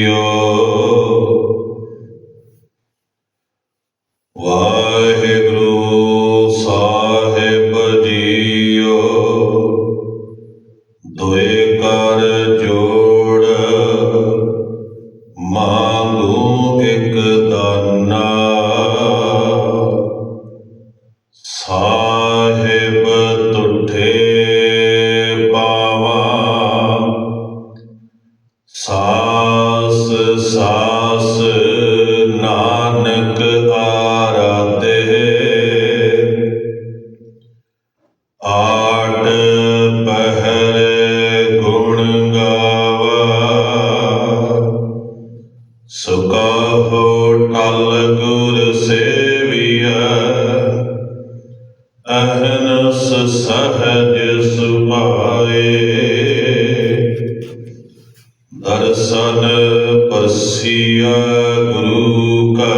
JIO Waheguru ਸਾਹਿਬ ਜੀਓ। ਦੁਇ Sa ਪਰਸੀਆ ਗੁਰੂ ਕਾ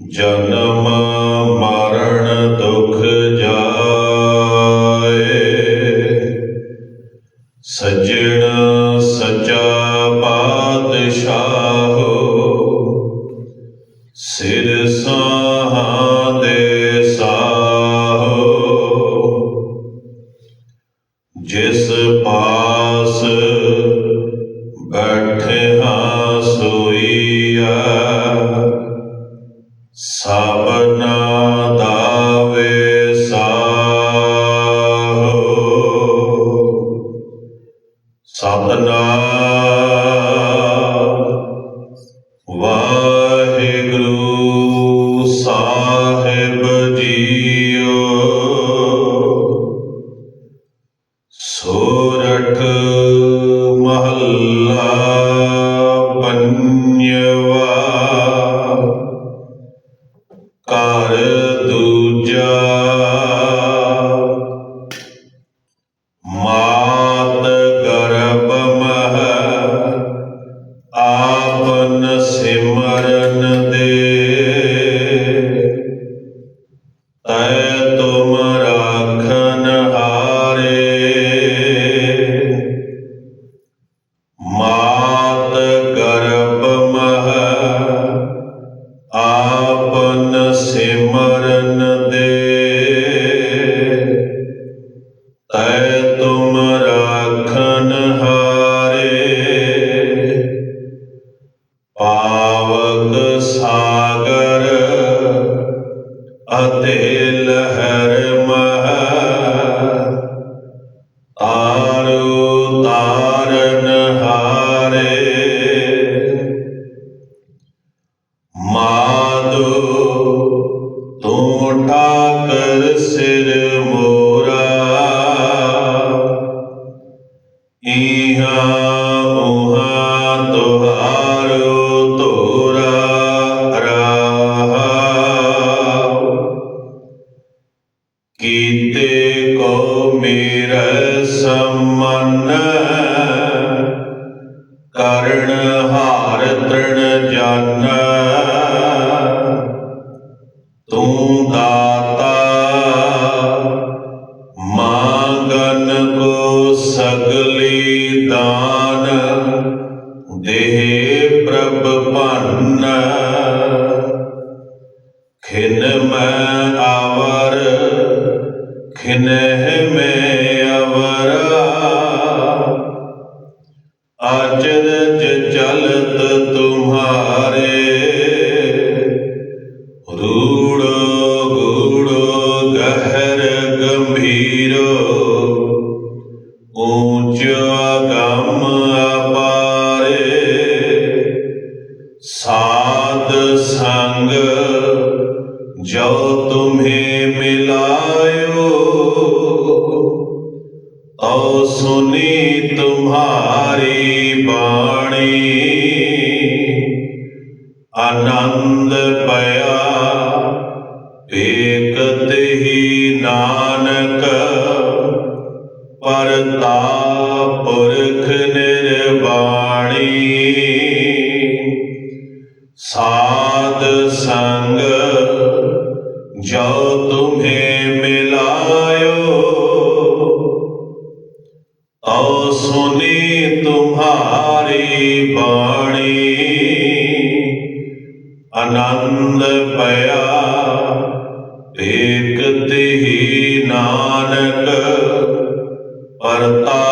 ਜਨਮ ਮਰਨ ਦੁਖ ਜਾਏ ਸਜਣ ਸਤਨਾਮ ਵਾਹਿਗੁਰੂ ਸਾਹਿਬ ਜੀਓ। ਸੋਰਠ ਮਹੱਲਾ ਪੰਜਵਾ। ਤੈ ਤੁਮ ਮਾਦੋ ਤੂੰ ਠਾਕਰ ਸਿਰ ਮੋਰਾ। ਇਹਾ ਉਹਾ ਤੋਰਾ ਰਾਹ। ਕੀਤੇ ਕੋ ਮੇਰਾ ਸਮਨ ਕਰਣ ਹਾਰ ਤ੍ਰਣ ਜਨ। ਸਗਲੀ ਦੇਹ ਪ੍ਰਭ ਭੰਨ ਖਿਨ ਮੈਂ ਆਵਰ ਖਿਨਹਿ ਮੈਂ ਤਉ ਸੁਨੀ ਤੁਮਹਾਰੀ ਬਾਣੀ। ਆਨੰਦ ਪਿਆ ਏਕਤ ਹੀ ਨਾਨਕ ਪਰਤਾ ਪੁਰਖ ਨਿਰਵਾਣੀ। ਤਉ ਸੁਨੀ ਤੁਮਹਾਰੀ ਬਾਣੀ। ਆਨੰਦ ਪਿਆ ਏਕ ਤਿਹੀ ਨਾਨਕ ਪਰਤਾ